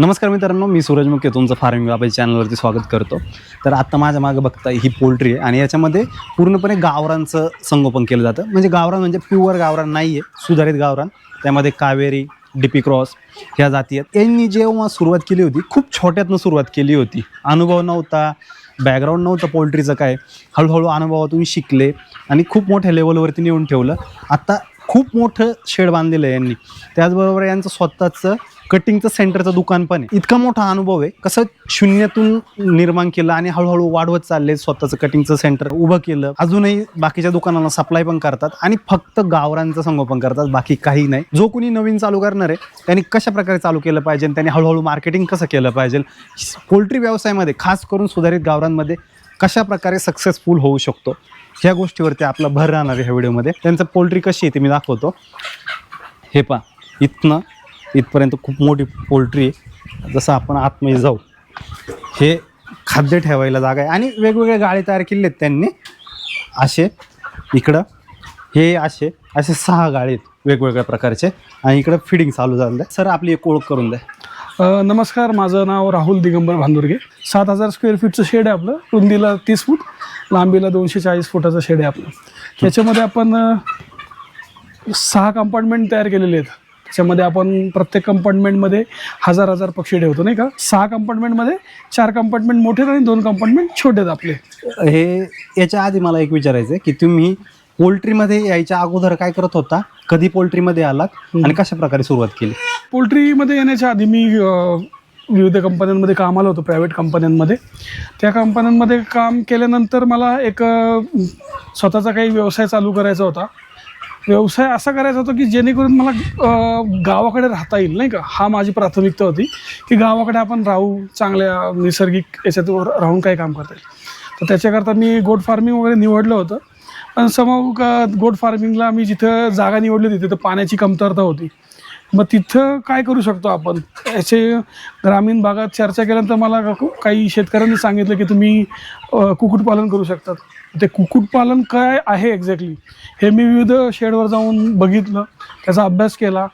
नमस्कार मित्रांनो मी सूरज मुके तुमचं फार्मिंग बाबा चॅनलवरती स्वागत करतो. तर आत्ता माझ्या मागं बघता ही पोल्ट्री आहे आणि याच्यामध्ये पूर्णपणे गावरांचं संगोपन केलं जातं. म्हणजे गावरान म्हणजे प्युअर गावरान नाही आहे सुधारित गावरान. त्यामध्ये कावेरी डीपी क्रॉस ह्या जाती आहेत. यांनी जेव्हा सुरुवात केली होती खूप छोट्यातनं सुरुवात केली होती. अनुभव नव्हता बॅकग्राऊंड नव्हतं पोल्ट्रीचं काय. हळूहळू अनुभवातून शिकले आणि खूप मोठ्या लेवलवरती नेऊन ठेवलं. आत्ता खूप मोठं शेड बांधलेलं आहे यांनी. त्याचबरोबर यांचं स्वतःचं कटिंगचं सेंटरचं दुकान पण आहे. इतका मोठा अनुभव आहे. कसं शून्यातून निर्माण केलं आणि हळूहळू वाढवत चालले स्वतःचं कटिंगचं सेंटर उभं केलं. अजूनही बाकीच्या दुकानांना सप्लाय पण करतात आणि फक्त गावरांचं संगोपन करतात बाकी काही नाही. जो कोणी नवीन चालू करणार आहे त्यांनी कशा प्रकारे चालू केलं पाहिजे त्यांनी हळूहळू मार्केटिंग कसं केलं पाहिजे? पोल्ट्री व्यवसायामध्ये खास करून सुधारित गावरांमध्ये कशा प्रकारे सक्सेसफुल होऊ शकतो? ह्या गोष्टीवरती आपला भर राहणार आहे ह्या व्हिडिओमध्ये त्यांचं पोल्ट्री कशी आहे ते मी दाखवतो. हे पहा. इथनं इथपर्यंत खूप मोठी पोल्ट्री आहे. जसं आपण आतमध्ये जाऊ हे खाद्य ठेवायला जागा आहे. आणि वेगवेगळे गाळे तयार केले आहेत त्यांनी. असे इकडं हे असे असे सहा गाळे आहेत वेगवेगळ्या प्रकारचे. आणि इकडं फिडिंग चालू झालं आहे. सर आपली एक ओळख करून द्या. अ, नमस्कार माझं नाव राहुल दिगंबर भांदुर्गे सात हजार स्क्वेअर फीटचं शेड आहे आपलं. रुंदीला तीस फूट लांबीला दोनशे चाळीस फुटाचं शेड आहे आपलं. त्याच्यामध्ये आपण अ, सहा कंपार्टमेंट तयार केलेले आहेत. त्याच्यामध्ये आपण प्रत्येक कंपार्टमेंटमध्ये हजार हजार पक्षी ठेवतो नाही का? सहा कंपार्टमेंटमध्ये चार कंपार्टमेंट मोठे आहेत आणि दोन कंपार्टमेंट छोटे आहेत आपले. हे याच्या आधी मला एक विचारायचं आहे की तुम्ही पोल्ट्रीमध्ये यायच्या अगोदर काय करत होता? कधी पोल्ट्रीमध्ये आलात आणि कशा प्रकारे सुरुवात केली? पोल्ट्रीमध्ये येण्याच्या आधी मी विविध कंपन्यांमध्ये कामाला होतो प्रायव्हेट कंपन्यांमध्ये. त्या कंपन्यांमध्ये काम केल्यानंतर मला एक स्वतःचा काही व्यवसाय चालू करायचा होता. व्यवसाय असा करायचा होता की जेणेकरून मला गावाकडे राहता येईल नाही का? हा माझी प्राथमिकता होती की गावाकडे आपण राहू चांगल्या नैसर्गिक याच्यात राहून काही काम करता येईल. तर त्याच्याकरता मी गोट फार्मिंग वगैरे निवडलं होतं. पण समोर का गोट फार्मिंगला मी जिथं जागा निवडली होती तिथं पाण्याची कमतरता होती. मग तिथं काय करू शकतो आपण? याचे ग्रामीण भागात चर्चा केल्यानंतर मला काही शेतकऱ्यांनी सांगितलं की तुम्ही कुक्कुटपालन करू शकतात. ते कुक्कुटपालन काय आहे एक्झॅक्टली हे मी विविध शेडवर जाऊन बघितलं. त्याचा अभ्यास केला.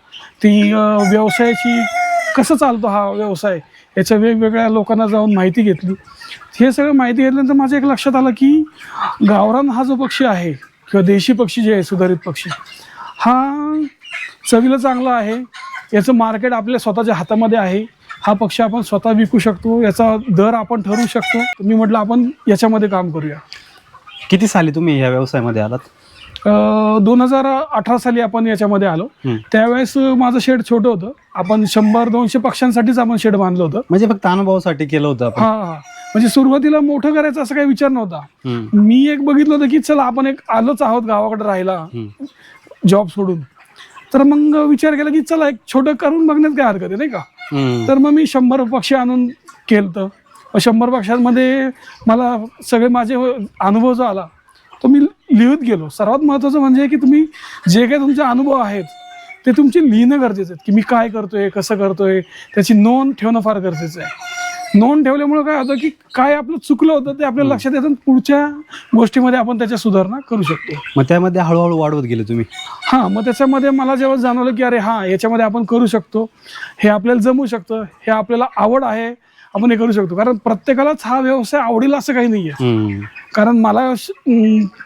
ती व्यवसायाची कसं चालतो हा व्यवसाय याच्या वेगवेगळ्या लोकांना जाऊन माहिती घेतली. हे सगळं माहिती घेतल्यानंतर माझं एक लक्षात आलं की गावरान हा जो पक्षी आहे किंवा देशी पक्षी जे आहे सुधारित पक्षी हा चवीला चांगला आहे. याचं मार्केट आपल्या स्वतःच्या हातामध्ये आहे. हा पक्षी आपण स्वतः विकू शकतो. याचा दर आपण ठरवू शकतो. मी म्हटलं आपण याच्यामध्ये काम करूया. किती साली तुम्ही ह्या व्यवसायामध्ये आलात? दोन हजार अठरा साली आपण याच्यामध्ये आलो. हम्म. त्यावेळेस माझं शेड छोटं होतं. आपण शंभर दोनशे पक्ष्यांसाठीच आपण शेड बांधलं होतं. म्हणजे फक्त अनुभवासाठी केलं होतं आपण. हा हा. म्हणजे सुरुवातीला मोठं करायचं असं काही विचार नव्हता. हम्म. मी एक बघितलं होतं की चला आपण एक आलोच आहोत गावाकडे राहायला. हम्म. जॉब सोडून. तर मग विचार केला की चला एक छोटं करून बघण्यात काय हरकत आहे नाही का? हम्म. तर मग मी शंभर पक्षी आणून केलं शंभर पक्षांमध्ये मला सगळे माझे अनुभव जो आला तो मी लिहित गेलो. सर्वात महत्त्वाचं म्हणजे की तुम्ही जे काही तुमचे अनुभव आहेत ते तुमचे लिहिणं गरजेचं आहे की मी काय करतोय कसं करतोय त्याची नोंद ठेवणं फार गरजेचं आहे. नोंद ठेवल्यामुळे काय होतं की काय आपलं चुकलं होतं ते आपल्या लक्षात येतं पुढच्या गोष्टीमध्ये आपण त्याच्या सुधारणा करू शकतो. मग त्यामध्ये हळूहळू वाढवत गेले तुम्ही? हां मग त्याच्यामध्ये मला जेव्हा जाणवलं की अरे हां याच्यामध्ये आपण करू शकतो हे आपल्याला जमू शकतं हे आपल्याला आवड आहे आपण हे करू शकतो. कारण प्रत्येकालाच हा व्यवसाय आवडेल असं काही नाही आहे. कारण मला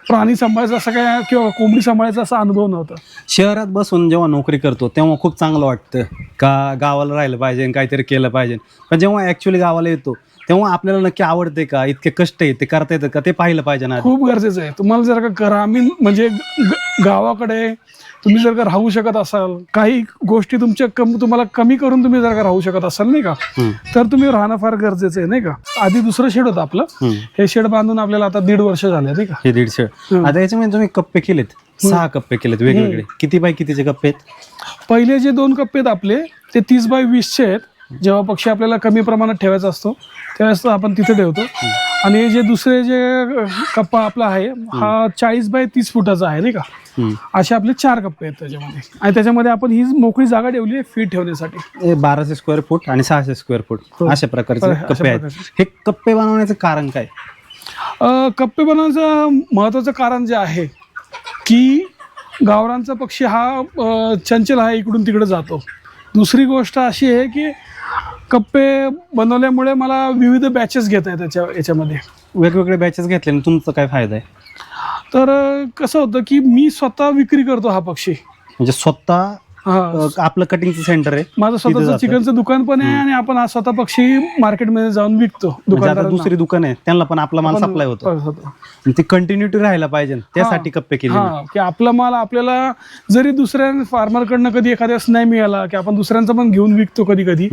प्राणी सांभाळायचा असा काय किंवा कोंबडी सांभाळायचा असा अनुभव नव्हता. शहरात बसून जेव्हा नोकरी करतो तेव्हा खूप चांगलं वाटतं का गावाला राहिलं पाहिजे काहीतरी केलं पाहिजे. पण जेव्हा ॲक्च्युली गावाला येतो तेव्हा आपल्याला नक्की आवडते का? इतके कष्ट आहे ते करता येतं का? ते पाहिलं पाहिजे ना. खूप गरजेचं आहे. तुम्हाला जर का ग्रामीण म्हणजे ग- गावाकडे तुम्ही जर का राहू शकत असाल काही गोष्टी तुमच्या कम तुम्हाला कमी करून तुम्ही जर का राहू शकत असाल नाही का हम्म. तर तुम्ही राहणं फार गरजेचं आहे नाही का? आधी दुसरं शेड होतं आपलं. हम्म. हे शेड बांधून आपल्याला आता दीड वर्ष झाले नाही का? हे दीडशे आता याच्यामध्ये तुम्ही कप्पे केलेत. सहा कप्पे केलेत वेगवेगळे. किती बाय कितीचे कप्पे आहेत? पहिले जे दोन कप्पे आहेत आपले ते तीस बाय वीसचे आहेत. जेव्हा पक्षी आपल्याला कमी प्रमाणात ठेवायचा असतो त्यावेळेस आपण तिथे ठेवतो. आणि जे दुसरे जे कप्पा आपला आहे हा चाळीस बाय तीस फुटाचा आहे नाही का. असे आपले चार कप्पे आहेत त्याच्यामध्ये. आणि त्याच्यामध्ये आपण ही मोकळी जागा ठेवली आहे फीड ठेवण्यासाठी. बाराशे स्क्वेअर फूट आणि सहाशे स्क्वेअर फूट अशा प्रकारचे हो. अशा कप्पे आहेत. प्रकारचे. हे कप्पे बनवण्याचं कारण काय? कप्पे बनवण्याचं महत्त्वाचं कारण जे आहे की गावरांचा पक्षी हा चंचल हा इकडून तिकडे जातो. दुसरी गोष्ट अशी आहे की कप्पे बनवल्यामुळे मला विविध बॅचेस घेता येतात त्याच्या याच्यामध्ये. वेगवेगळे बॅचेस घेतल्याने तुमचा काय फायदा आहे? तर कसं होतं की मी स्वतः विक्री करतो हा पक्षी. म्हणजे स्वतः हा. आपलं कटिंगचं सेंटर आहे. माझं स्वतःचं. चिकनचं दुकान पण आहे आणि आपण आज स्वतः पक्षी मार्केटमध्ये जाऊन विकतो म्हणजे आता. दुसरी दुकान आहे त्यांना पण आपला माल सप्लाय होतो. आणि ती कंटिन्युटी राहायला पाहिजे त्यासाठी कप्पे केले हा की आपला माल आपल्याला जरी दुसऱ्या फार्मरकडनं कधी एखाद्यास नाही मिळाला की आपण दुसऱ्यांचा पण घेऊन विकतो कधी कधी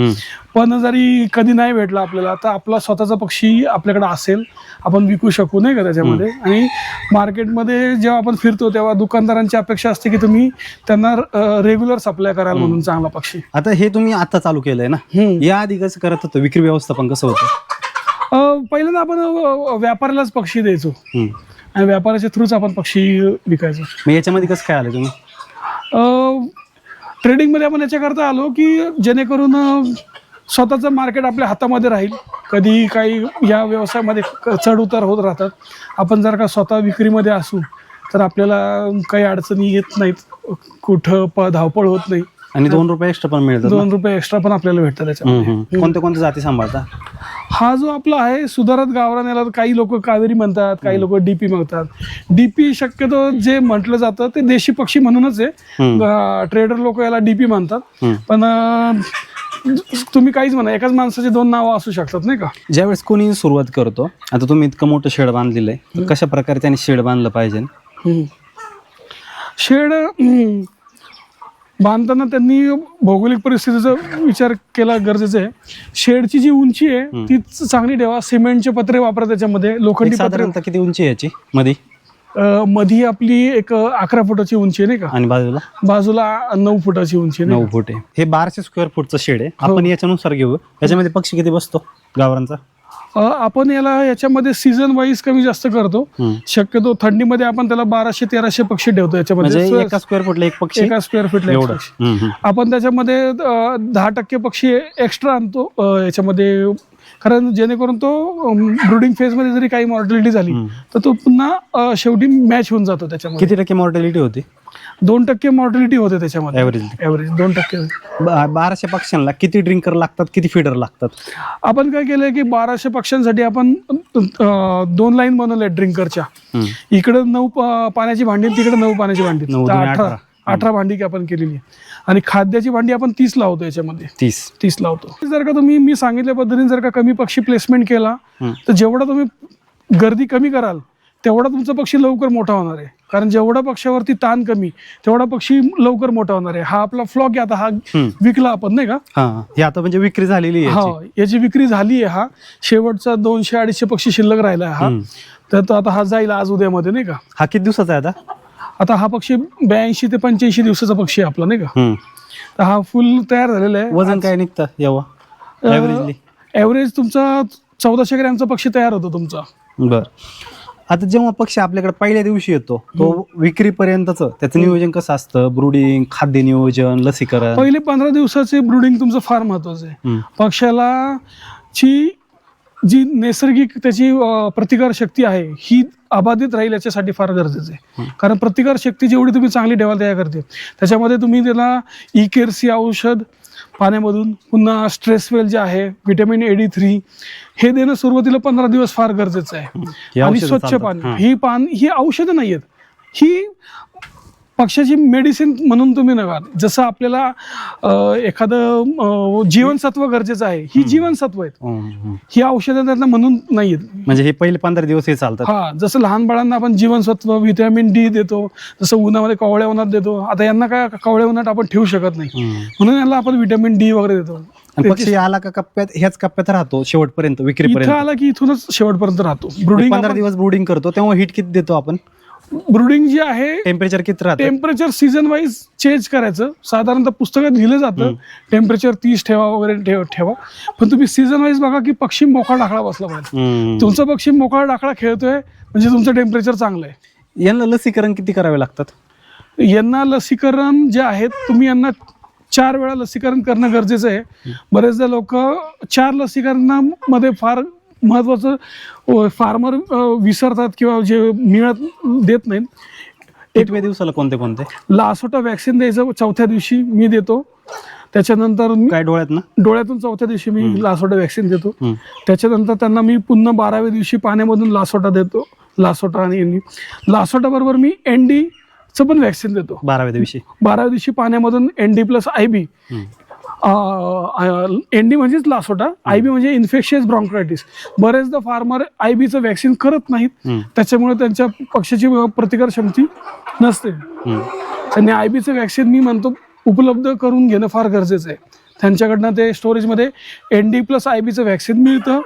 पण जरी कधी नाही भेटला आपल्याला तर आपला स्वतःचा पक्षी आपल्याकडे असेल आपण विकू शकू नाही का त्याच्यामध्ये? आणि मार्केटमध्ये जेव्हा आपण फिरतो तेव्हा दुकानदारांची अपेक्षा असते की तुम्ही त्यांना रेग्युलर सप्लाय कराल म्हणून चांगला पक्षी. आता हे तुम्ही आता चालू केलंय ना? या आधी कसं करत होतं? विक्री व्यवस्थापन कसं होतं? पहिल्यांदा आपण व्यापाऱ्यालाच पक्षी द्यायचो. आणि व्यापाऱ्याच्या थ्रूच आपण पक्षी विकायचो. मग याच्यामध्ये कसं काय आलं तुम्ही? ट्रेडिंगमध्ये आपण याच्याकरता आलो की जेणेकरून स्वतःचं मार्केट आपल्या हातामध्ये राहील. कधी काही या व्यवसायामध्ये चढ उतार होत राहतात. आपण जर का स्वतः विक्रीमध्ये असू तर आपल्याला काही अडचणी येत नाहीत. कुठं प धावपळ होत नाही. आणि दोन रुपये एक्स्ट्रा पण मिळतात ना? दोन रुपये एक्स्ट्रा पण आपल्याला भेटतात त्याच्यामध्ये हम्म, हम्म. कोणत्या कोणत्या जाती सांभाळता? हा जो आपला आहे सुधारत गावरान याला काही लोक कावेरी म्हणतात काही लोक डीपी म्हणतात. डीपी शक्यतो जे म्हटलं जातं ते देशी पक्षी म्हणूनच हम्म. आहे ट्रेडर लोक याला डीपी म्हणतात. हम्म. पण अं, तुम्ही काहीच म्हणा एकाच माणसाचे दोन नावं असू शकतात नाही का? ज्यावेळेस कोणी सुरुवात करतो आता तुम्ही इतकं मोठं शेड बांधलेलं आहे तर कशा प्रकारे त्याने शेड बांधलं पाहिजे? शेड बांधताना त्यांनी भौगोलिक परिस्थितीचा विचार केला गरजेचं आहे. शेडची जी उंची आहे ती चांगली ठेवा. सिमेंटचे पत्रे वापरा त्याच्यामध्ये लोखंडी पत्रे. साधारणतः किती उंची आहे याची? मध्ये मधी आपली एक अकरा फुटाची उंची आहे नाही का? आणि बाजूला? बाजूला नऊ फुटाची उंची आहे नऊ फूट आहे. हे बाराशे स्क्वेअर फूटचं शेड आहे. आपण याच्यानुसार घेऊ. याच्यामध्ये पक्षी किती बसतो? गावरांचा आपण याला याच्यामध्ये सीझन वाईज कमी जास्त करतो. शक्यतो थंडीमध्ये आपण त्याला बाराशे तेराशे पक्षी ठेवतो याच्यामध्ये. म्हणजे एका स्क्वेअर फूटला एक पक्षी? एका स्क्वेअर फीटला एक एवढं. आपण त्याच्यामध्ये दहा टक्के पक्षी एक्स्ट्रा आणतो याच्यामध्ये. कारण जेणेकरून तो ब्रुडिंग फेजमध्ये जरी काही मॉर्टॅलिटी झाली तर तो पुन्हा शेवटी मॅच होऊन जातो त्याच्यामध्ये. किती टक्के मॉर्टॅलिटी होती? दोन टक्के मॉर्टॅलिटी होते त्याच्यामध्ये. ऍव्हरेज ॲव्हरेज दोन टक्के. बाराशे पक्ष्यांना किती ड्रिंकर लागतात किती फिडर लागतात? आपण काय केलंय की बाराशे पक्ष्यांसाठी आपण अं, दोन लाईन बनवल्या ड्रिंकरच्या हम्म. इकडे नऊ प- पाण्याची भांडी तिकडे नऊ पाण्याची भांडी. नऊ तर दुणे अठरा. अठरा. अठरा भांडी आपण केलेली आहे. आणि खाद्याची भांडी आपण तीस लावतो याच्यामध्ये. तीस. तीस लावतो. जर का तुम्ही मी सांगितल्या पद्धतीने जर का कमी पक्षी प्लेसमेंट केला हम्म. तर जेवढा तुम्ही गर्दी कमी कराल तेवढा तुमचा पक्षी लवकर मोठा होणार आहे. कारण जेवढा पक्षावरती ताण कमी तेवढा पक्षी लवकर मोठा होणार आहे. हा आपला फ्लॉक आहे आता हा. विकला आपण नाही का? हा हे आता म्हणजे विक्री झालेली आहे हा याची. याची विक्री झाली आहे हा. शेवटचा दोनशे अडीचशे पक्षी शिल्लक राहिला आहे हा. तर तो आता हा जाईल आज उद्यामध्ये नाही का? हा किती दिवसाचा आहे आता? आता हा पक्षी ब्याऐंशी ते पंच्याऐंशी दिवसाचा पक्षी आहे आपला नाही का? हम्म. तर हा फुल तयार झालेला आहे. वजन काय निघतं यावं? ऍव्हरेजली ॲव्हरेज तुमचा चौदाशे ग्रॅमचा पक्षी तयार होतो तुमचा. बर. आता जेव्हा पक्षी आपल्याकडे पहिल्या दिवशी येतो तो विक्रीपर्यंतच त्याचं नियोजन कसं असतं? ब्रुडिंग खाद्य नियोजन लसीकरण? पहिले पंधरा दिवसाचे ब्रुडिंग तुमचं फार महत्वाचं आहे. पक्षाला ची जी नैसर्गिक त्याची प्रतिकार शक्ती आहे ही अबाधित राहील याच्यासाठी फार गरजेचं आहे. कारण प्रतिकार शक्ती जेवढी तुम्ही चांगली ठेवाल त्या करते त्याच्यामध्ये तुम्ही त्याला ई केअरसी औषध पाण्यामधून पुन्हा स्ट्रेसवेल जे आहे व्हिटॅमिन ए डी थ्री हे देणं सुरुवातीला पंधरा दिवस फार गरजेचं आहे आणि स्वच्छ. पाणी हां. ही पान ही औषधं नाही आहेत ही पक्षाची मेडिसिन म्हणून तुम्ही नका जसं आपल्याला एखादं जीवनसत्व गरजेचं आहे ही जीवनसत्व आहेत. ही औषधं त्यांना म्हणून नाही आहेत म्हणजे हे पहिले पंधरा दिवस हे चालतात. हा जसं लहान बाळांना आपण जीवनसत्व व्हिटॅमिन डी देतो जसं उन्हामध्ये कवळ्या उन्हात देतो आता यांना काय कवळ्या उन्हात आपण ठेवू शकत नाही. म्हणून यांना आपण व्हिटॅमिन डी वगैरे देतो. पक्षी आला का कप्प्यात ह्याच कप्प्यात राहतो शेवटपर्यंत विक्रीपर्यंत. आला की इथूनच शेवटपर्यंत राहतो. ब्रुडिंग पंधरा दिवस ब्रुडिंग करतो तेव्हा हिट किती देतो आपण? ब्रुडिंग जी आहे टेम्परेचर किती राहतं? टेम्परेचर सीझन वाईज चेंज करायचं. साधारणतः पुस्तकात लिहिलं जातं. टेम्परेचर तीस ठेवा वगैरे ठेव ठेवा. पण तुम्ही सीझन वाईज बघा की पक्षी मोकळा डाकळा बसला पाहिजे. तुमचा पक्षी मोकळा डाकळा खेळतोय म्हणजे तुमचं टेम्परेचर चांगलं आहे. यांना लसीकरण किती करावे लागतात? यांना लसीकरण जे आहेत तुम्ही यांना चार वेळा लसीकरण करणं गरजेचं आहे. बरेचदा लोक चार लसीकरणामध्ये फार महत्वाचं फार्मर विसरतात किंवा जे मिळत देत नाहीत. कितव्या दिवसाला कोणते कोणते? लासोटा वॅक्सिन द्यायचं चौथ्या दिवशी मी देतो. त्याच्यानंतर काय डोळ्यात ना? डोळ्यातून चौथ्या दिवशी मी लासोटा वॅक्सिन देतो. त्याच्यानंतर त्यांना मी पुन्हा बाराव्या दिवशी पाण्यामधून लासोटा देतो. लासोटा आणि एनडी लासोटा बरोबर मी एनडीचं पण वॅक्सिन देतो. बाराव्या दिवशी. बाराव्या दिवशी पाण्यामधून ND plus I B hmm. ND म्हणजेच लासोटा आय बी म्हणजे इन्फेक्शियस ब्रॉन्कायटिस बरेचदा फार्मर आय बीचं वॅक्सिन करत नाहीत. त्याच्यामुळे त्यांच्या पक्षाची प्रतिकार शक्ती नसते. आणि आय बीचं वॅक्सिन मी म्हणतो उपलब्ध करून घेणं फार गरजेचं आहे त्यांच्याकडनं ते स्टोरेजमध्ये एन डी प्लस आय बीचं वॅक्सिन मिळतं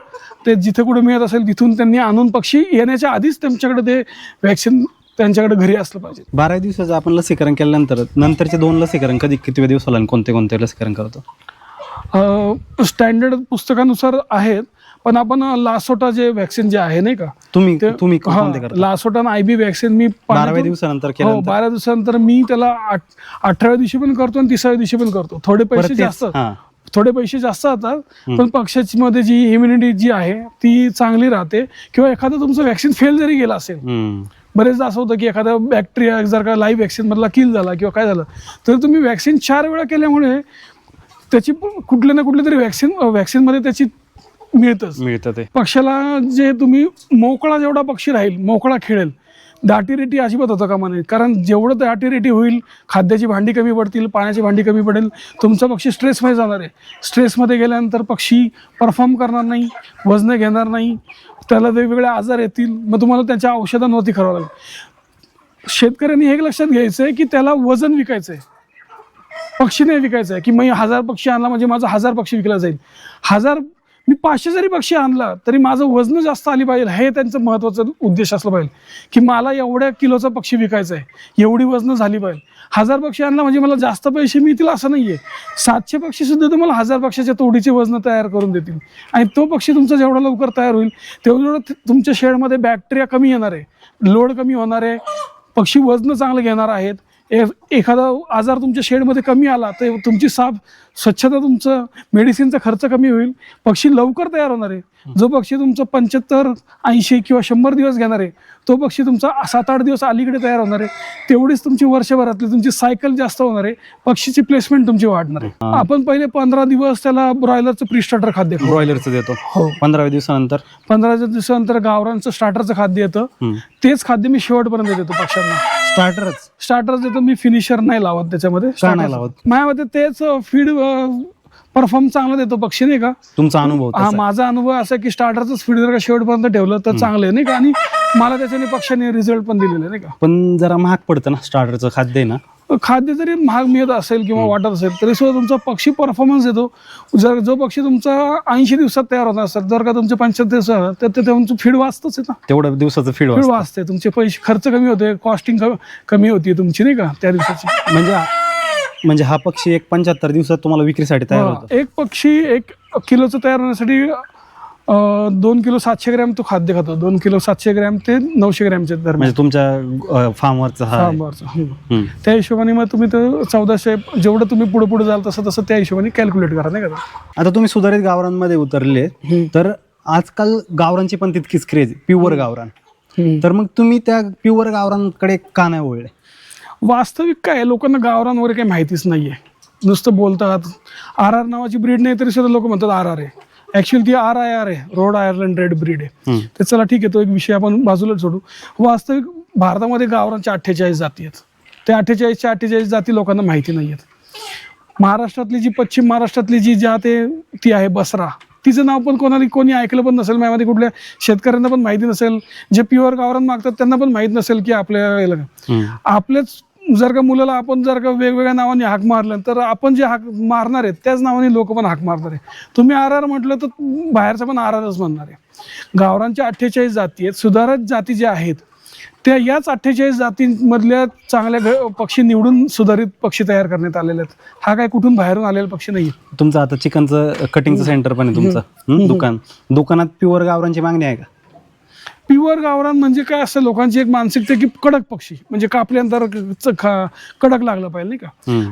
ते जिथे कुठे मिळत असेल तिथून त्यांनी आणून पक्षी येण्याच्या आधीच त्यांच्याकडे ते वॅक्सिन त्यांच्याकडे घरी असलं पाहिजे. बाराव्या दिवसाचं आपण लसीकरण केल्यानंतर नंतरचे दोन लसीकरण कधी किती दिवसाला आणि कोणते कोणते लसीकरण करतो? स्टँडर्ड पुस्तकानुसार आहेत पण आपण लासोटा जे वॅक्सिन जे आहे नाही का? तुम्ही तुम्ही लासोटा आय बी वॅक्सिन मी बाराव्या दिवसानंतर हो बारा दिवसानंतर मी त्याला अठराव्या दिवशी पण करतो आणि तिसऱ्या दिवशी पण करतो. थोडे पैसे जास्त हा. थोडे पैसे जास्त जातात पण पक्षाची मध्ये जी इम्युनिटी जी आहे ती चांगली राहते. किंवा एखादं तुमचं वॅक्सिन फेल जरी गेलं असेल. बरेचदा असं होतं की एखादा बॅक्टेरिया जर का लाईव्ह वॅक्सिन मधला किल झाला किंवा काय झालं तर तुम्ही वॅक्सिन चार वेळा केल्यामुळे त्याची कुठल्या ना कुठल्या तरी वॅक्सिन वॅक्सिनमध्ये त्याची मिळतच. मिळतं ते. पक्षाला जे तुम्ही मोकळा जेवढा पक्षी राहील मोकळा खेळेल दाटीरेटी अजिबात होतं कामा नये. कारण जेवढं दाटीरेटी होईल खाद्याची भांडी कमी पडतील पाण्याची भांडी कमी पडेल तुमचा पक्षी स्ट्रेसमध्ये जाणार आहे. स्ट्रेसमध्ये गेल्यानंतर पक्षी परफॉर्म करणार नाही वजनं घेणार नाही त्याला वेगवेगळे आजार येतील मग तुम्हाला त्याच्या औषधांवरती करावं लागेल. शेतकऱ्यांनी हे एक लक्षात घ्यायचं आहे की त्याला वजन विकायचं आहे. पक्षी नाही विकायचं आहे की मी हजार पक्षी आणला म्हणजे माझा हजार पक्षी विकला जाईल. हजार मी पाचशे जरी पक्षी आणला तरी माझं वजन जास्त आली पाहिजे. हे त्यांचं महत्त्वाचं उद्देश असलं पाहिजे. की मला एवढ्या किलोचा पक्षी विकायचा आहे. एवढी वजनं झाली पाहिजे. हजार पक्षी आणला म्हणजे मला जास्त पैसे मिळतील असं नाही आहे सातशे पक्षीसुद्धा तुम्हाला हजार पक्षाच्या तोडीचे वजनं तयार करून देतील. आणि तो पक्षी तुमचा जेवढा लवकर तयार होईल तेवढं तुमच्या शेडमध्ये बॅक्टेरिया कमी येणार आहे. लोड कमी होणार आहे. पक्षी वजनं चांगलं घेणार आहेत. एखादा आजार तुमच्या शेडमध्ये कमी आला तर तुमची साफ स्वच्छता तुमचं मेडिसिनचा खर्च कमी होईल. पक्षी लवकर तयार होणार आहे. जो पक्षी तुमचा पंच्याहत्तर ऐंशी किंवा शंभर दिवस घेणार आहे तो पक्षी तुमचा सात आठ दिवस अलीकडे तयार होणार आहे. तेवढीच तुमची वर्षभरातली तुमची सायकल जास्त होणार आहे. पक्षीची प्लेसमेंट तुमची वाढणार आहे. आपण पहिले पंधरा दिवस त्याला ब्रॉयलरचं प्री स्टार्टर खाद्य. ब्रॉयलरचं देतो. हो. पंधराव्या दिवसानंतर? पंधरा दिवसानंतर गावरांचं स्टार्टरचं खाद्य येतं. तेच खाद्य मी शेवटपर्यंत देतो पक्ष्यांना. स्टार्टरच स्टार्टर देतो मी फिनिशर नाही लावत त्याच्यामध्ये का नाही. लावत? माझ्या मते तेच फीड परफॉर्म चांगला देतो पक्षी नाही का तुमचा अनुभव हा तसा. माझा अनुभव असा आहे की स्टार्टरच फीड जर का शेवटपर्यंत ठेवलं तर चांगलं आहे नाही का आणि मला त्याच्याने पक्षाने रिझल्ट पण दिलेले नाही का पण जरा महाग पडतं ना स्टार्टरचं खाद्य आहे ना खाद्य जरी महाग मिळत असेल किंवा वाटत असेल तरी सुद्धा तुमचा पक्षी परफॉर्मन्स देतो जर जो पक्षी तुमचा ऐंशी दिवसात तयार होत असेल जर का तुमचे पंच्याहत्तर दिवसात तर ते तुमचं फीड वाचतच आहे ना. तेवढं दिवसाचं फीड फीड वाचते. तुमचे पैसे खर्च कमी होते कॉस्टिंग कमी होती तुमची नाही का त्या दिवसाची. म्हणजे म्हणजे हा पक्षी एक पंच्याहत्तर दिवसात तुम्हाला विक्रीसाठी तयार होतो. एक पक्षी एक किलोचं तयार होण्यासाठी दोन किलो सातशे ग्रॅम तो खाद्य खातो. दोन किलो सातशे ग्रॅम ते नऊशे ग्रॅमच्या दरम्यान. म्हणजे तुमच्या फार्मवरचा हा. हम्म. हम्म. त्या हिशोबाने मग तुम्ही तर चौदाशे जेवढं तुम्ही पुढे पुढे जाल तसं तसं त्या हिशोबाने कॅल्क्युलेट करा नाही का? आता तुम्ही सुधारित गावरांमध्ये उतरले तर आजकाल गावरांची पण तितकीच क्रेज प्युअर गावरान. तर मग तुम्ही त्या प्युअर गावरांकडे का नाही वळले? वास्तविक काय लोकांना गावरांवर काही माहितीच नाहीये. नुसतं बोलतात आर आर नावाची ब्रीड नाही तरी सुद्धा लोक म्हणतात आर आर आहे. ऍक्च्युअली ती आर आय आर आहे. रोड आयर्लंड रेड ब्रीड आहे. तर चला ठीक आहे तो एक विषय आपण बाजूला सोडू. वास्तविक भारतामध्ये गावरांच्या अठ्ठेचाळीस जाती आहेत. त्या अठ्ठेचाळीसच्या अठ्ठेचाळीस जाती लोकांना माहिती नाही आहेत. महाराष्ट्रातली जी पश्चिम महाराष्ट्रातली जी जात आहे ती आहे बसरा. तिचं नाव पण कोणाला कोणी ऐकलं पण नसेल माझ्यामध्ये कुठल्या शेतकऱ्यांना पण माहिती नसेल. जे प्युअर गावरान मागतात त्यांना पण माहीत नसेल की आपल्या. आपल्याच जर का मुलाला आपण जर का वेगवेगळ्या नावाने हाक मारलं तर आपण जे हाक मारणार आहेत त्याच नावाने लोक पण हाक मारणार आहे तुम्ही आर आर म्हटलं तर बाहेरचं पण आर आरच म्हणणार आहे. गावरांच्या अठ्ठेचाळीस जाती आहेत सुधारित जाती ज्या आहेत त्या याच अठ्ठेचाळीस जातींमधल्या चांगल्या पक्षी निवडून सुधारित पक्षी तयार करण्यात आलेले आहेत. हा काय कुठून बाहेरून आलेला पक्षी नाही तुमचं आता चिकनचं कटिंगचं सेंटर पण आहे तुमचं. दुकान. दुकानात प्युअर गावरांची मागणी आहे का? प्युअर गावरान म्हणजे काय असं लोकांची एक मानसिकता की कडक पक्षी. म्हणजे कापल्यानंतर कडक लागला पाहिजे नाही का.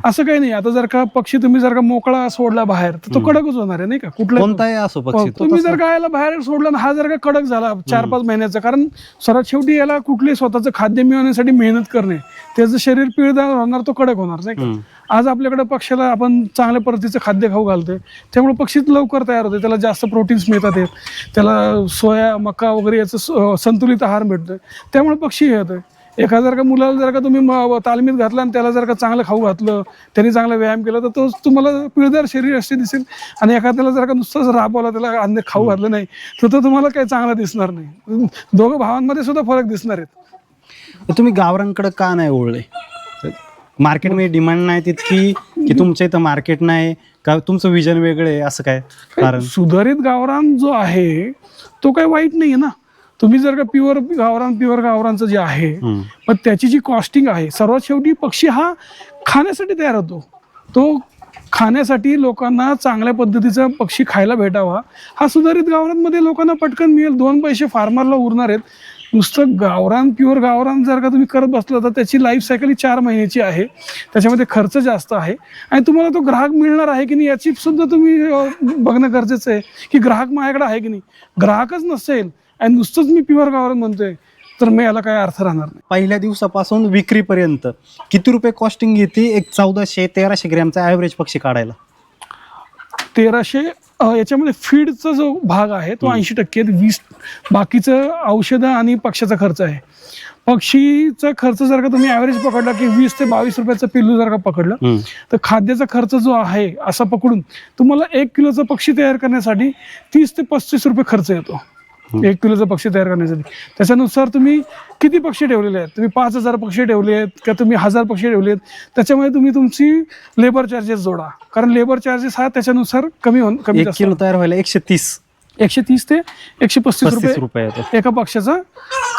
असं काही नाही. आता जर का पक्षी तुम्ही जर का मोकळा सोडला बाहेर तर तो कडकच होणार आहे नाही का? कुठला असो पक्षी तो तुम्ही जर का याला बाहेर सोडला हा जर का कडक झाला चार पाच महिन्याचा कारण सर्वात शेवटी याला कुठले स्वतःचं खाद्य मिळवण्यासाठी मेहनत करणे त्याचं शरीर पिळदार होणार तो कडक होणार नाही का. आज आपल्याकडे पक्षाला आपण चांगल्या पद्धतीचं खाद्य खाऊ घालतोय. त्यामुळे पक्षी लवकर तयार होते त्याला जास्त प्रोटीन्स मिळतात आहेत. त्याला सोया मका वगैरे याचं स- संतुलित आहार मिळतोय. त्यामुळे पक्षी हे होतोय. एका जर का मुलाला जर का तुम्ही म- तालमीत घातला आणि त्याला जर का चांगलं खाऊ घातलं त्यांनी चांगला व्यायाम केला तर तो तुम्हाला पिळदार शरीर असे दिसेल. आणि एखाद्याला जर का नुसतंच राबवला त्याला अन्न खाऊ घातलं नाही तर तो तुम्हाला काही चांगला दिसणार नाही. दोघं भावांमध्ये सुद्धा फरक दिसणार आहेत. तुम्ही गावरांकडे का नाही ओळले? मार्केटमध्ये डिमांड नाही तितकी की तुमच्या इथं मार्केट नाही. का तुमचं विजन वेगळं आहे असं काय कारण? सुधारित गावरान जो आहे तो काही वाईट नाही ना. तुम्ही जर का प्युअर गावरान प्युअर गावरांचं जे आहे. पण त्याची जी कॉस्टिंग आहे सर्वात शेवटी पक्षी हा खाण्यासाठी तयार होतो. तो खाण्यासाठी लोकांना चांगल्या पद्धतीचा पक्षी खायला भेटावा. हा सुधारित गावरांमध्ये लोकांना पटकन मिळेल. दोन पैसे फार्मरला उरणार आहेत. नुसतं गावरान प्युअर गावरान जर का तुम्ही करत बसला तर त्याची लाईफ सायकल ही चार महिन्याची आहे. त्याच्यामध्ये खर्च जास्त आहे. आणि तुम्हाला तो ग्राहक मिळणार आहे की नाही याची सुद्धा तुम्ही बघणं गरजेचं आहे की ग्राहक माझ्याकडे आहे की नाही. ग्राहकच नसेल आणि नुसतंच मी प्युअर गावरान म्हणतोय तर मग याला काय अर्थ राहणार नाही. पहिल्या दिवसापासून विक्रीपर्यंत किती रुपये कॉस्टिंग घेते एक चौदाशे तेराशे ग्रॅमचा ॲव्हरेज पक्षी काढायला? तेराशे याच्यामध्ये फीडचा जो भाग आहे तो ऐंशी टक्के. वीस बाकीचं औषधं आणि पक्षाचा खर्च आहे पक्षीचा खर्च जर का तुम्ही ॲव्हरेज पकडला की वीस ते बावीस रुपयाचं पिल्लू जर का पकडलं. तर खाद्याचा खर्च जो आहे असा पकडून तुम्हाला एक किलोचा पक्षी तयार करण्यासाठी तीस ते पस्तीस रुपये खर्च येतो एक किलोचा पक्षी तयार करण्यासाठी. त्याच्यानुसार तुम्ही किती पक्षी ठेवलेले आहेत? तुम्ही पाच हजार पक्षी ठेवले आहेत का तुम्ही हजार पक्षी ठेवले आहेत? त्याच्यामुळे तुम्ही तुमची लेबर चार्जेस जोडा. कारण लेबर चार्जेस हा त्याच्यानुसार कमी होऊन कमी किलो तयार व्हायला एकशे तीस. एकशे तीस ते एकशे पस्तीस पस्तीस रुपये रुपये येतो एका पक्षाचा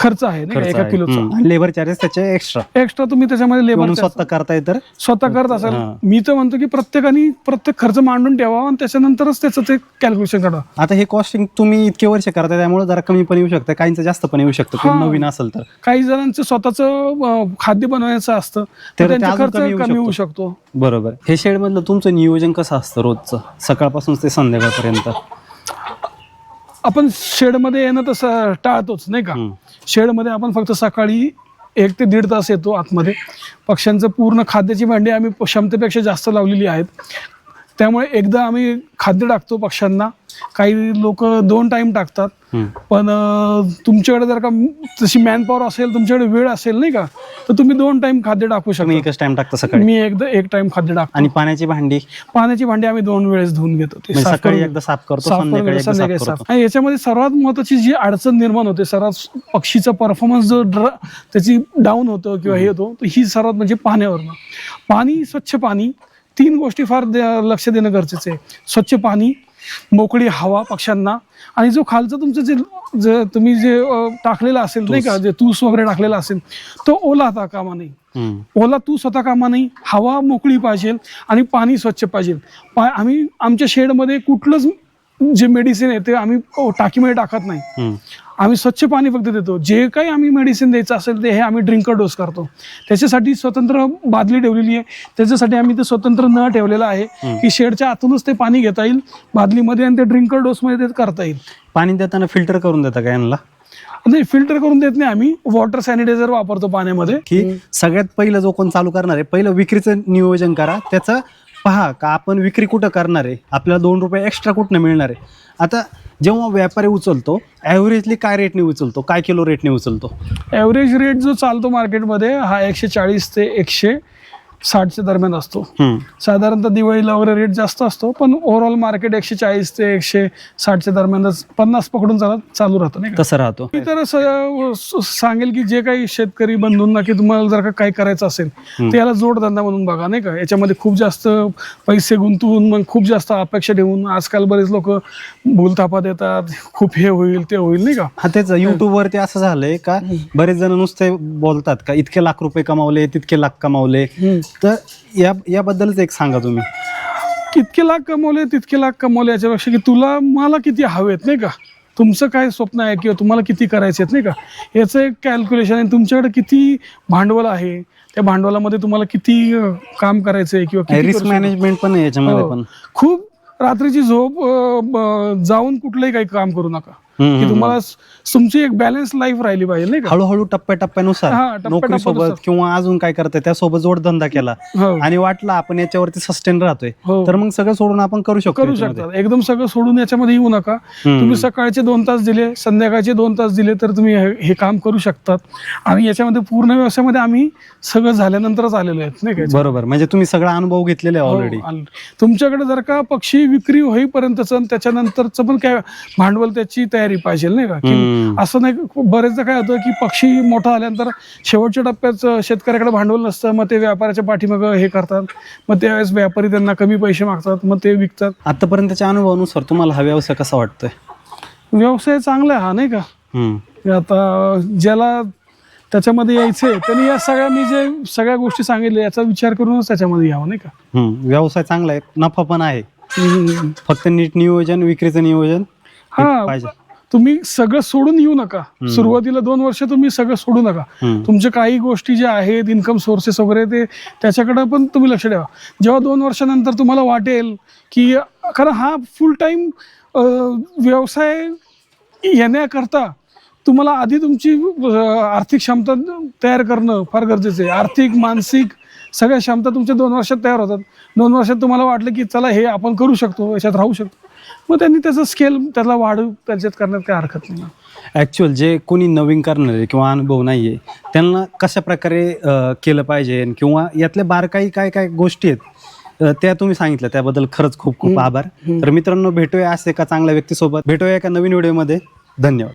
खर्च आहे नाही का, खर्च एका आहे. किलोचा. आणि लेबर चार्जेस त्याचे एक्स्ट्रा एक्स्ट्रा तुम्ही त्याच्यामध्ये लेबर स्वतः करताय तर? स्वतः करत असाल. हा. मी तर म्हणतो की प्रत्येकाने प्रत्येक खर्च मांडून ठेवा आणि त्याच्यानंतरच त्याचं ते कॅल्क्युलेशन काढा आता हे कॉस्टिंग तुम्ही इतके वर्ष करताय त्यामुळे जरा कमी पण येऊ शकतं काहींचं जास्त पण येऊ शकतं. कोण हा. नवीन असेल तर. काही जणांचं स्वतःचं अं, खाद्य बनवण्याचं असतं तर तर ते त्यांचा अजून खर्च कमी होऊ शकतो. शकतो. बरोबर. हे शेड मधलं तुमचं नियोजन कसं असतं रोजचं? सकाळपासून ते संध्याकाळपर्यंत? आपण शेडमध्ये येणं तसं टाळतोच नाही का. शेडमध्ये आपण फक्त सकाळी एक ते दीड तास येतो आतमध्ये. पक्ष्यांचं पूर्ण खाद्याची भांडी आम्ही क्षमतेपेक्षा जास्त लावलेली आहेत. त्यामुळे एकदा आम्ही खाद्य टाकतो पक्ष्यांना. काही लोक दोन टाईम टाकतात. पण तुमच्याकडे जर का तशी मॅनपॉवर असेल तुमच्याकडे वेळ असेल नाही का तर तुम्ही दोन टाइम खाद्य टाकू शकता. एकच टाइम टाकता सकाळी? मी एकदा एक टाइम खाद्य टाकतो. आणि पाण्याची भांडी? पाण्याची भांडी आम्ही दोन वेळेस धुवून घेतो. ते म्हणजे साफ सकाळी एकदा साफ करतो साफ संध्याकाळी एकदा संध्याकाळी साफ साफ. करतो आणि याच्यामध्ये सर्वात महत्वाची जी अडचण निर्माण होते सर्वात पक्षीचा परफॉर्मन्स जो ड्र त्याची डाऊन होतं किंवा हे होतो तर ही सर्वात म्हणजे पाण्यावरनं. पाणी स्वच्छ पाणी. तीन गोष्टी फार लक्ष देणं गरजेचं आहे. स्वच्छ पाणी मोकळी हवा पक्ष्यांना आणि जो खालचं तुमचं जे जे तुम्ही जे टाकलेलं असेल नाही का जे तूस वगैरे टाकलेला असेल तो ओला आता कामा नाही. ओला तू स्वतः कामा नाही हवा मोकळी पाहिजे आणि पाणी स्वच्छ पाहिजे. आम्ही आमच्या शेडमध्ये कुठलंच जे मेडिसिन आहे ते आम्ही अ, टाकीमध्ये टाकत नाही. आम्ही स्वच्छ पाणी फक्त देतो. जे काही आम्ही मेडिसिन द्यायचं असेल ते हे आम्ही ड्रिंकर डोस करतो. त्याच्यासाठी स्वतंत्र बादली ठेवलेली आहे. त्याच्यासाठी आम्ही ते स्वतंत्र न ठेवलेलं आहे की शेडच्या आतूनच ते पाणी घेता येईल बादलीमध्ये आणि ते ड्रिंकर डोसमध्ये ते करता येईल. पाणी देताना फिल्टर करून देता का यांना? नाही फिल्टर करून देत नाही आम्ही. वॉटर सॅनिटायझर वापरतो पाण्यामध्ये. की सगळ्यात पहिलं जो कोण चालू करणार आहे पहिलं विक्रीचं नियोजन करा. त्याचं पहा का आपण विक्री कुठं करणार आहे? आपल्याला दोन रुपये एक्स्ट्रा कुठनं मिळणार आहे? आता जेव्हा व्यापारी उचलतो ॲव्हरेजली काय रेटने उचलतो? काय किलो रेटने उचलतो? ॲव्हरेज रेट जो चालतो मार्केटमध्ये हा एकशे चाळीस ते एकशे साठच्या दरम्यान असतो. साधारणतः दिवाळीला वगैरे रेट जास्त असतो पण ओव्हरऑल मार्केट एकशे चाळीस ते एकशे साठच्या दरम्यानच पन्नास पकडून चालत चालू राहतं नाही तसं राहतो. मी तर स- सांगेल की जे काही शेतकरी बंधूंना की तुम्हाला जर का काही करायचं असेल तर याला जोडधंदा म्हणून बघा नाही का? याच्यामध्ये खूप जास्त पैसे गुंतवून मग खूप जास्त अपेक्षा ठेवून आजकाल बरेच लोक भूलथापा देतात खूप हे होईल ते होईल नाही का? हा तेच युट्यूब वरती असं झालंय का बरेच जण नुसते बोलतात का इतके लाख रुपये कमावले तितके लाख कमावले. तर या याबद्दलच एक सांगा तुम्ही. कितके लाख कमवले तितके लाख कमवले याच्यापेक्षा की तुला मला किती हवेत नाही का? तुमचं काय स्वप्न आहे किंवा तुम्हाला किती करायचे आहेत नाही का? याचं एक कॅल्क्युलेशन आहे तुमच्याकडे किती भांडवल आहे? त्या भांडवलामध्ये तुम्हाला किती काम करायचं आहे किंवा रिस्क. मॅनेजमेंट पण आहे याच्यामध्ये हो. पण. खूप रात्रीची झोप जाऊन कुठलंही काही काम करू नका. की तुम्हाला तुमची एक बॅलन्स लाईफ राहिली पाहिजे नाही का? हळूहळू हा, टप्प्याटप्प्यानुसार. नोकरी सोबत किंवा अजून काय करताय त्यासोबत जोडधंदा केला. हो. आणि वाटलं आपण याच्यावरती सस्टेन राहतोय हो. तर मग सगळं सोडून आपण करू शकतो करू याच्यामध्ये. शकता. एकदम सगळं सोडून याच्यामध्ये येऊ नका. हम्म. तुम्ही सकाळचे दोन तास दिले संध्याकाळचे दोन तास दिले तर तुम्ही हे हे काम करू शकतात. आणि याच्यामध्ये पूर्ण व्यवसायामध्ये आम्ही सगळं झाल्यानंतरच आलेलो आहेत नाही का? बरोबर. म्हणजे तुम्ही सगळा अनुभव घेतलेला आहे हो, ऑलरेडी तुमच्याकडे जर का पक्षी विक्री होईपर्यंतच आणि त्याच्यानंतरच पण काय भांडवल त्याची तयारी पाहिजे नाही का? की असं नाही बरेचदा काय होतं की पक्षी मोठा आल्यानंतर शेवटच्या टप्प्यात शेतकऱ्याकडे भांडवल नसतं मग ते व्यापाराच्या पाठीमागं हे करतात. मग त्यावेळेस व्यापारी त्यांना कमी पैसे मागतात मग ते विकतात. आतापर्यंतच्या अनुभवानुसार तुम्हाला हा व्यवसाय कसा वाटतोय? व्यवसाय चांगला आहे हा नाही का? आता ज्याला त्याच्यामध्ये यायचंय त्यांनी या सगळ्या मी जे सगळ्या गोष्टी सांगितल्या याचा विचार करूनच त्याच्यामध्ये यावं नाही का. व्यवसाय चांगला आहे नफा पण आहे. फक्त नीट नियोजन विक्रीचं नियोजन हे पाहिजे. तुम्ही सगळं सोडून येऊ नका. सुरुवातीला दोन वर्ष तुम्ही सगळं सोडू नका. तुमच्या काही गोष्टी ज्या आहेत इन्कम सोर्सेस वगैरे ते त्याच्याकडे पण तुम्ही लक्ष द्यावा जेव्हा दोन वर्षानंतर तुम्हाला वाटेल की कारण हा फुल टाईम व्यवसाय येण्याकरता तुम्हाला आधी तुमची आर्थिक क्षमता तयार करणं फार गरजेचं आहे. आर्थिक मानसिक सगळ्या क्षमता तुमच्या दोन वर्षात तयार होतात. दोन वर्षात तुम्हाला वाटलं की चला हे आपण करू शकतो याच्यात राहू शकतो. मग त्यांनी त्याचं स्केल त्याला वाढ त्याच्यात करण्यात काही हरकत नाही. ॲक्च्युअल जे कोणी नवीन करणारे किंवा अनुभव नाहीये त्यांना कशा प्रकारे अं, केलं पाहिजे किंवा यातल्या बारकाई काय काय गोष्टी आहेत अं, त्या तुम्ही सांगितल्या. त्याबद्दल खरंच खूप खूप आभार. तर मित्रांनो भेटूया असे एका चांगल्या व्यक्तीसोबत. भेटूया एका नवीन व्हिडिओमध्ये. धन्यवाद.